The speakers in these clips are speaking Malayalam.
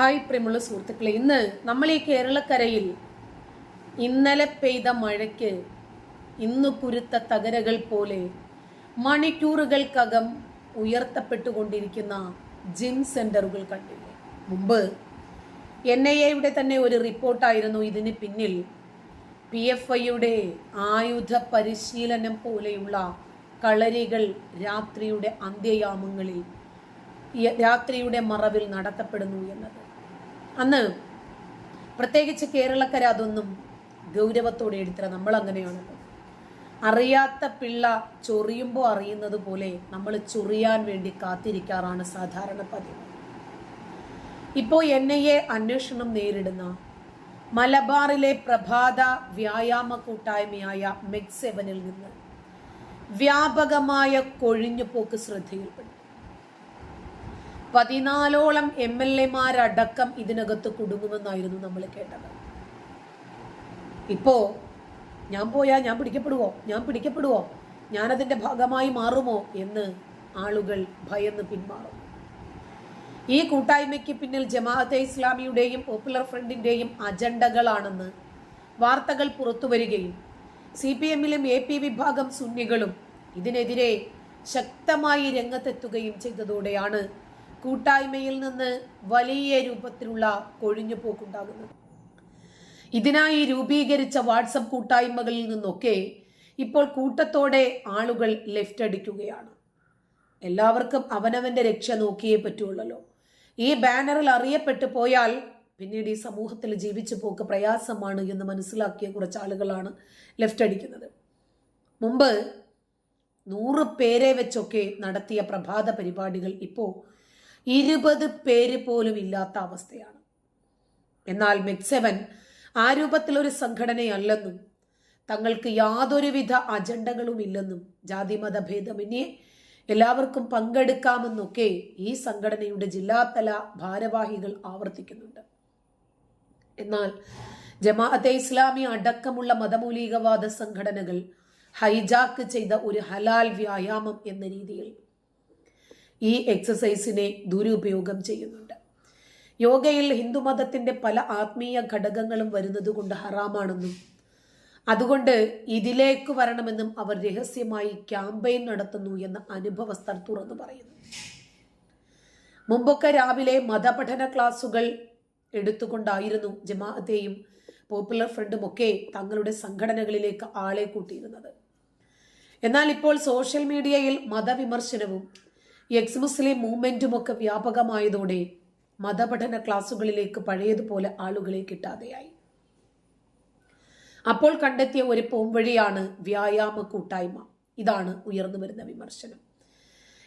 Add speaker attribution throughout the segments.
Speaker 1: ഹായ് പ്രിയമുള്ള സുഹൃത്തുക്കളെ ഇന്ന് നമ്മൾ ഈ കേരളക്കരയിൽ ഇന്നലെ പെയ്ത മഴയ്ക്ക് ഇന്ന് കുരുത്ത തകരകൾ പോലെ മണിക്കൂറുകൾക്കകം ഉയർത്തപ്പെട്ടുകൊണ്ടിരിക്കുന്ന ജിം സെന്ററുകൾ കണ്ടില്ലേ? മുമ്പ് എൻ ഐ എയുടെ തന്നെ ഒരു റിപ്പോർട്ടായിരുന്നു ഇതിന് പിന്നിൽ. പി എഫ് ഐയുടെ ആയുധ പരിശീലനം പോലെയുള്ള കളരികൾ രാത്രിയുടെ അന്ത്യയാമങ്ങളിൽ രാത്രിയുടെ മറവിൽ നടത്തപ്പെടുന്നു എന്നത്. അന്ന് പ്രത്യേകിച്ച് കേരളക്കര അതൊന്നും ഗൗരവത്തോടെ എടുത്തില്ല. നമ്മൾ അങ്ങനെയാണല്ലോ അറിയാത്ത പിള്ള ചൊറിയുമ്പോൾ അറിയുന്നത് പോലെ നമ്മൾ ചൊറിയാൻ വേണ്ടി കാത്തിരിക്കാറാണ് സാധാരണ പതിവ്. ഇപ്പോൾ എൻ ഐ എ അന്വേഷണം നേരിടുന്ന മലബാറിലെ പ്രഭാത വ്യായാമ കൂട്ടായ്മയായ മെക്സെവനിൽ നിന്ന് വ്യാപകമായ കൊഴിഞ്ഞുപോക്ക് ശ്രദ്ധയിൽപ്പെട്ടു. പതിനാലോളം എം എൽ എമാരടക്കം ഇതിനകത്ത് കുടുങ്ങുമെന്നായിരുന്നു നമ്മൾ കേട്ടത്. ഇപ്പോ ഞാൻ പോയാ ഞാൻ പിടിക്കപ്പെടുവോ? ഞാൻ പിടിക്കപ്പെടുവോ? ഞാനതിന്റെ ഭാഗമായി മാറുമോ എന്ന് ആളുകൾ ഭയന്ന് പിന്മാറും. ഈ കൂട്ടായ്മയ്ക്ക് പിന്നിൽ ജമാഅത്തെ ഇസ്ലാമിയുടെയും പോപ്പുലർ ഫ്രണ്ടിന്റെയും അജണ്ടകളാണെന്ന് വാർത്തകൾ പുറത്തു വരികയും സി പി എമ്മിലും എ പി വിഭാഗം സുന്നികളും ഇതിനെതിരെ ശക്തമായി രംഗത്തെത്തുകയും ചെയ്തതോടെയാണ് കൂട്ടായ്മയിൽ നിന്ന് വലിയ രൂപത്തിലുള്ള കൊഴിഞ്ഞുപോക്കുണ്ടാകുന്നത് ഇതിനായി രൂപീകരിച്ച വാട്സപ്പ് കൂട്ടായ്മകളിൽ നിന്നൊക്കെ ഇപ്പോൾ കൂട്ടത്തോടെ ആളുകൾ ലെഫ്റ്റ് അടിക്കുകയാണ്. എല്ലാവർക്കും അവനവന്റെ രക്ഷ നോക്കിയേ പറ്റുള്ളല്ലോ. ഈ ബാനറിൽ അറിയപ്പെട്ടു പോയാൽ പിന്നീട് ഈ സമൂഹത്തിൽ ജീവിച്ചു പോക്ക് പ്രയാസമാണ് എന്ന് മനസ്സിലാക്കിയ കുറച്ച് ആളുകളാണ് ലെഫ്റ്റ് അടിക്കുന്നത്. മുമ്പ് നൂറ് പേരെ വെച്ചൊക്കെ നടത്തിയ പ്രഭാത പരിപാടികൾ ഇപ്പോൾ ഇരുപത് പേര് പോലും ഇല്ലാത്ത അവസ്ഥയാണ്. എന്നാൽ മെക്സെവൻ ആ രൂപത്തിലൊരു സംഘടനയല്ലെന്നും തങ്ങൾക്ക് യാതൊരുവിധ അജണ്ടകളും ഇല്ലെന്നും ജാതിമത ഭേദമന്യേ എല്ലാവർക്കും പങ്കെടുക്കാമെന്നൊക്കെ ഈ സംഘടനയുടെ ജില്ലാതല ഭാരവാഹികൾ ആവർത്തിക്കുന്നുണ്ട്. എന്നാൽ ജമാഅത്തെ ഇസ്ലാമി അടക്കമുള്ള മതമൂലികവാദ സംഘടനകൾ ഹൈജാക്ക് ചെയ്ത ഒരു ഹലാൽ വ്യായാമം എന്ന രീതിയിൽ ഈ എക്സസൈസിനെ ദുരുപയോഗം ചെയ്യുന്നുണ്ട്. യോഗയിൽ ഹിന്ദുമതത്തിന്റെ പല ആത്മീയ ഘടകങ്ങളും വരുന്നത് കൊണ്ട് ഹറാമാണെന്നും അതുകൊണ്ട് ഇതിലേക്ക് വരണമെന്നും അവർ രഹസ്യമായി ക്യാമ്പയിൻ നടത്തുന്നു എന്ന അനുഭവസ്ഥർ തുറന്നു പറയുന്നു. മുമ്പൊക്കെ രാവിലെ മതപഠന ക്ലാസുകൾ എടുത്തുകൊണ്ടായിരുന്നു ജമാഅത്തെയും പോപ്പുലർ ഫ്രണ്ടും ഒക്കെ തങ്ങളുടെ സംഘടനകളിലേക്ക് ആളെ കൂട്ടിയിരുന്നത്. എന്നാൽ ഇപ്പോൾ സോഷ്യൽ മീഡിയയിൽ മതവിമർശനവും എക്സ് മുസ്ലിം മൂവ്മെന്റും ഒക്കെ വ്യാപകമായതോടെ മതപഠന ക്ലാസുകളിലേക്ക് പഴയതുപോലെ ആളുകളെ കിട്ടാതെയായി. അപ്പോൾ കണ്ടെത്തിയ ഒരു പോംവഴിയാണ് വ്യായാമ കൂട്ടായ്മ. ഇതാണ് ഉയർന്നു വരുന്ന വിമർശനം.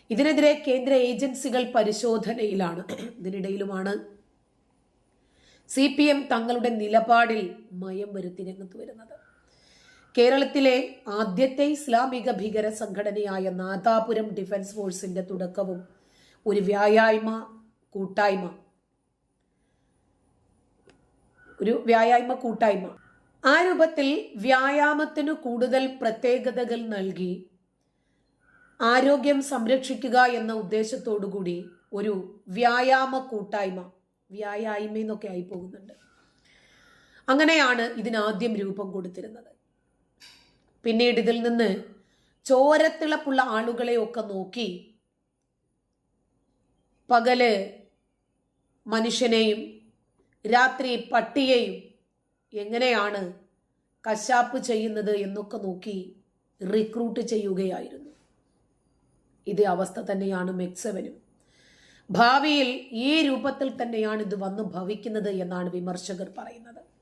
Speaker 1: ഇതിനെതിരെ കേന്ദ്ര ഏജൻസികൾ പരിശോധനയിലാണ്. ഇതിനിടയിലുമാണ് സി പി എം തങ്ങളുടെ നിലപാടിൽ മയം വരുത്തി രംഗത്ത് വരുന്നത്. കേരളത്തിലെ ആദ്യത്തെ ഇസ്ലാമിക ഭീകര സംഘടനയായ നാദാപുരം ഡിഫൻസ് ഫോഴ്സിന്റെ തുടക്കവും ഒരു വ്യായാമ കൂട്ടായ്മ. ഒരു വ്യായാമ കൂട്ടായ്മ. ആ രൂപത്തിൽ വ്യായാമത്തിന് കൂടുതൽ പ്രത്യേകതകൾ നൽകി ആരോഗ്യം സംരക്ഷിക്കുക എന്ന ഉദ്ദേശത്തോടുകൂടി ഒരു വ്യായാമ കൂട്ടായ്മ വ്യായായ്മ എന്നൊക്കെ ആയി പോകുന്നുണ്ട്. അങ്ങനെയാണ് ഇതിനാദ്യം രൂപം കൊടുത്തിരുന്നത്. പിന്നീട് ഇതിൽ നിന്ന് ചോരത്തിളപ്പുള്ള ആളുകളെയൊക്കെ നോക്കി പകൽ മനുഷ്യനെയും രാത്രി പട്ടിയെയും എങ്ങനെയാണ് കശാപ്പ് ചെയ്യുന്നത് എന്നൊക്കെ നോക്കി റിക്രൂട്ട് ചെയ്യുകയായിരുന്നു. ഇതേ അവസ്ഥ തന്നെയാണ് മെക്സവനും. ഭാവിയിൽ ഈ രൂപത്തിൽ തന്നെയാണ് ഇത് വന്നു ഭവിക്കുന്നത് എന്നാണ് വിമർശകർ പറയുന്നത്.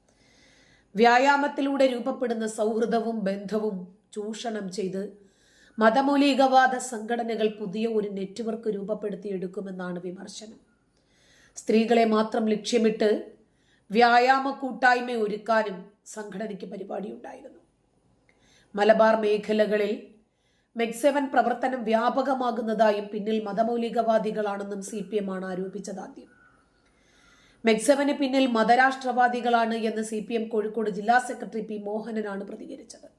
Speaker 1: വ്യായാമത്തിലൂടെ രൂപപ്പെടുന്ന സൗഹൃദവും ബന്ധവും ചൂഷണം ചെയ്ത് മതമൗലികവാദ സംഘടനകൾ പുതിയ ഒരു നെറ്റ്വർക്ക് രൂപപ്പെടുത്തിയെടുക്കുമെന്നാണ് വിമർശനം. സ്ത്രീകളെ മാത്രം ലക്ഷ്യമിട്ട് വ്യായാമ കൂട്ടായ്മ ഒരുക്കാനും സംഘടനയ്ക്ക് പരിപാടിയുണ്ടായിരുന്നു. മലബാർ മേഖലകളിൽ മെക്സെവൻ പ്രവർത്തനം വ്യാപകമാകുന്നതായും പിന്നിൽ മതമൗലികവാദികളാണെന്നും സി പി എം ആണ് ആരോപിച്ചത് ആദ്യം. മെക്സവന് പിന്നിൽ മതരാഷ്ട്രവാദികളാണ് എന്ന് സി പി എം കോഴിക്കോട് ജില്ലാ സെക്രട്ടറി പി മോഹനനാണ് പ്രതികരിച്ചത്.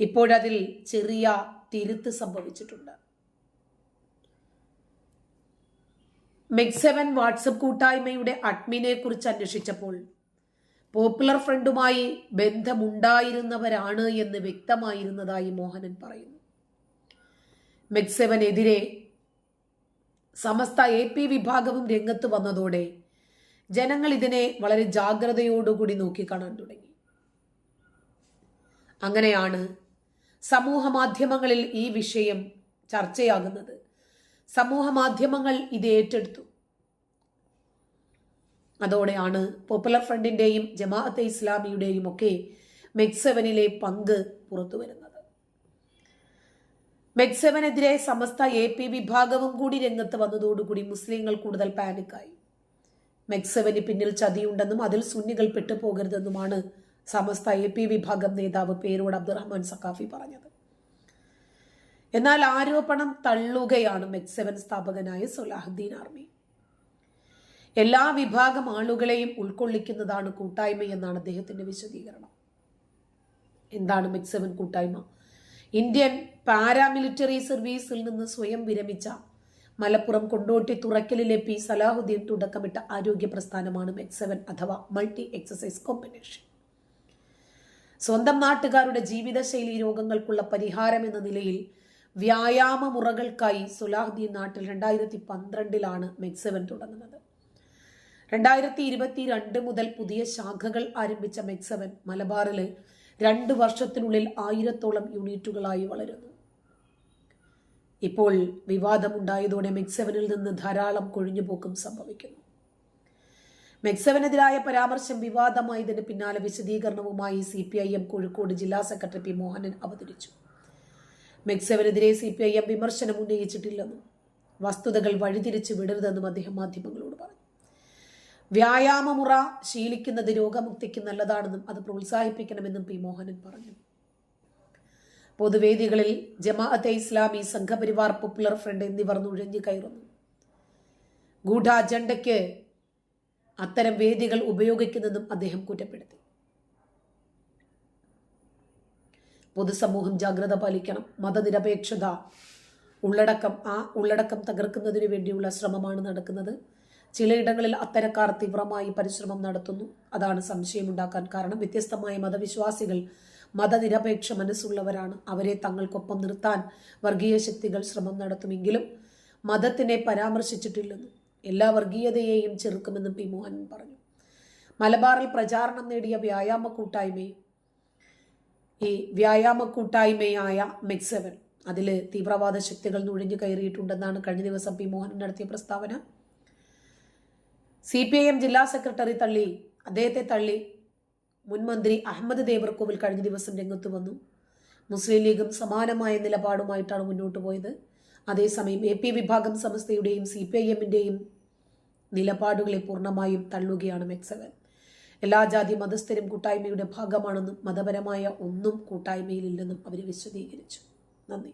Speaker 1: ഇപ്പോഴതിൽ ചെറിയ തിരുത്ത് സംഭവിച്ചിട്ടുണ്ട്. മെക്സെവൻ വാട്സപ്പ് കൂട്ടായ്മയുടെ അഡ്മിനെ കുറിച്ച് അന്വേഷിച്ചപ്പോൾ പോപ്പുലർ ഫ്രണ്ടുമായി ബന്ധമുണ്ടായിരുന്നവരാണ് എന്ന് വ്യക്തമായിരുന്നതായി മോഹനൻ പറയുന്നു. മെക്സെവനെതിരെ സമസ്ത എ പി വിഭാഗവും രംഗത്ത് വന്നതോടെ ജനങ്ങൾ ഇതിനെ വളരെ ജാഗ്രതയോടുകൂടി നോക്കിക്കാണാൻ തുടങ്ങി. അങ്ങനെയാണ് സമൂഹ മാധ്യമങ്ങളിൽ ഈ വിഷയം ചർച്ചയാകുന്നത്. സമൂഹ മാധ്യമങ്ങൾ ഇത് ഏറ്റെടുത്തു. അതോടെയാണ് പോപ്പുലർ ഫ്രണ്ടിന്റെയും ജമാഅത്തെ ഇസ്ലാമിയുടെയും ഒക്കെ മെക്സെവനിലെ പങ്ക് പുറത്തു വരുന്നത് മെക്സെവനെതിരെ സമസ്ത എ പി വിഭാഗവും കൂടി രംഗത്ത് വന്നതോടുകൂടി മുസ്ലിങ്ങൾ കൂടുതൽ പാനിക്കായി മെക്സെവന് പിന്നിൽ ചതിയുണ്ടെന്നും അതിൽ സുന്നികൾ പെട്ടുപോകരുതെന്നുമാണ് സമസ്ത എ പി വിഭാഗം നേതാവ് പേരോട് അബ്ദുറഹ്മാൻ സഖാഫി പറഞ്ഞത്. എന്നാൽ ആരോപണം തള്ളുകയാണ് മെക്സവൻ സ്ഥാപകനായ സുലാഹുദ്ദീൻ ആർമി. എല്ലാ വിഭാഗം ആളുകളെയും ഉൾക്കൊള്ളിക്കുന്നതാണ് കൂട്ടായ്മ എന്നാണ് അദ്ദേഹത്തിന്റെ വിശദീകരണം. എന്താണ് മെക്സവൻ കൂട്ടായ്മ? ഇന്ത്യൻ പാരാമിലിറ്ററി സർവീസിൽ നിന്ന് സ്വയം വിരമിച്ച മലപ്പുറം കൊണ്ടോട്ടി തുറക്കലിലെ പി സലാഹുദ്ദീൻ തുടക്കമിട്ട ആരോഗ്യ പ്രസ്ഥാനമാണ് മെക്സെവൻ അഥവാ മൾട്ടി എക്സസൈസ് കോമ്പിനേഷൻ. സ്വന്തം നാട്ടുകാരുടെ ജീവിതശൈലി രോഗങ്ങൾക്കുള്ള പരിഹാരം എന്ന നിലയിൽ വ്യായാമ മുറകൾക്കായി സുലാഹുദ്ദീൻ നാട്ടിൽ രണ്ടായിരത്തി പന്ത്രണ്ടിലാണ് മെക്സെവൻ തുടങ്ങുന്നത്. രണ്ടായിരത്തി ഇരുപത്തി രണ്ട് മുതൽ പുതിയ ശാഖകൾ ആരംഭിച്ച മെക്സവൻ മലബാറിൽ രണ്ട് വർഷത്തിനുള്ളിൽ ആയിരത്തോളം യൂണിറ്റുകളായി വളരുന്നു. ഇപ്പോൾ വിവാദമുണ്ടായതോടെ മെക്സവനിൽ നിന്ന് ധാരാളം കൊഴിഞ്ഞുപോക്കും സംഭവിക്കുന്നു. മെക്സവനെതിരായ പരാമർശം വിവാദമായതിന് പിന്നാലെ വിശദീകരണവുമായി C P I M Kozhikode ജില്ലാ സെക്രട്ടറി പി മോഹനൻ അവതരിച്ചു. മെക്സവനെതിരെ സി പി ഐ എം വിമർശനം ഉന്നയിച്ചിട്ടില്ലെന്നും വസ്തുതകൾ വഴിതിരിച്ചു വിടരുതെന്നും അദ്ദേഹം മാധ്യമങ്ങളോട് പറഞ്ഞു. വ്യായാമമുറ ശീലിക്കുന്നത് രോഗമുക്തിക്ക് നല്ലതാണെന്നും അത് പ്രോത്സാഹിപ്പിക്കണമെന്നും പി മോഹനൻ പറഞ്ഞു. പൊതുവേദികളിൽ ജമാഅത്തെ ഇസ്ലാമി സംഘപരിവാർ പോപ്പുലർ ഫ്രണ്ട് എന്നിവർ നുഴഞ്ഞു കയറുന്നു. ഗൂഢാജണ്ടയ്ക്ക് അത്തരം വേദികൾ ഉപയോഗിക്കുന്നതും അദ്ദേഹം കുറ്റപ്പെടുത്തി. പൊതുസമൂഹം ജാഗ്രത പാലിക്കണം. മതനിരപേക്ഷത ഉള്ളടക്കം ആ ഉള്ളടക്കം തകർക്കുന്നതിനു വേണ്ടിയുള്ള ശ്രമമാണ് നടക്കുന്നത്. ചിലയിടങ്ങളിൽ അത്തരക്കാർ തീവ്രമായി പരിശ്രമം നടത്തുന്നു. അതാണ് സംശയമുണ്ടാക്കാൻ കാരണം. വ്യത്യസ്തമായ മതവിശ്വാസികൾ മതനിരപേക്ഷ മനസ്സുള്ളവരാണ്. അവരെ തങ്ങൾക്കൊപ്പം നിർത്താൻ വർഗീയ ശക്തികൾ ശ്രമം നടത്തുമെങ്കിലും മതത്തിനെ പരാമർശിച്ചിട്ടില്ലെന്നും എല്ലാ വർഗീയതയെയും ചെറുക്കുമെന്നും പി. മോഹൻ പറഞ്ഞു. മലബാറിൽ പ്രചാരണം നേടിയ വ്യായാമ കൂട്ടായ്മയും ഈ വ്യായാമ കൂട്ടായ്മയായ മെക്സവൻ അതിൽ തീവ്രവാദ ശക്തികൾ നുഴഞ്ഞു കയറിയിട്ടുണ്ടെന്നാണ് കഴിഞ്ഞ ദിവസം പി. മോഹൻ നടത്തിയ പ്രസ്താവന. സി. പി. ഐ. എം ജില്ലാ സെക്രട്ടറി തള്ളി അദ്ദേഹത്തെ തള്ളി മുൻ മന്ത്രി അഹമ്മദ് ദേവർകോവിൽ കഴിഞ്ഞ ദിവസം രംഗത്ത് വന്നു. മുസ്ലിം ലീഗും സമാനമായ നിലപാടുമായിട്ടാണ് മുന്നോട്ട് പോയത്. അതേസമയം എ പി വിഭാഗം സമസ്തയുടെയും സി പി ഐ എമ്മിന്റെയും നിലപാടുകളെ പൂർണമായും തള്ളുകയാണ് മെക്സവൻ. എല്ലാ ജാതി മതസ്ഥരും കൂട്ടായ്മയുടെ ഭാഗമാണെന്നും മതപരമായ ഒന്നും കൂട്ടായ്മയിലില്ലെന്നും അവർ വിശദീകരിച്ചു. നന്ദി.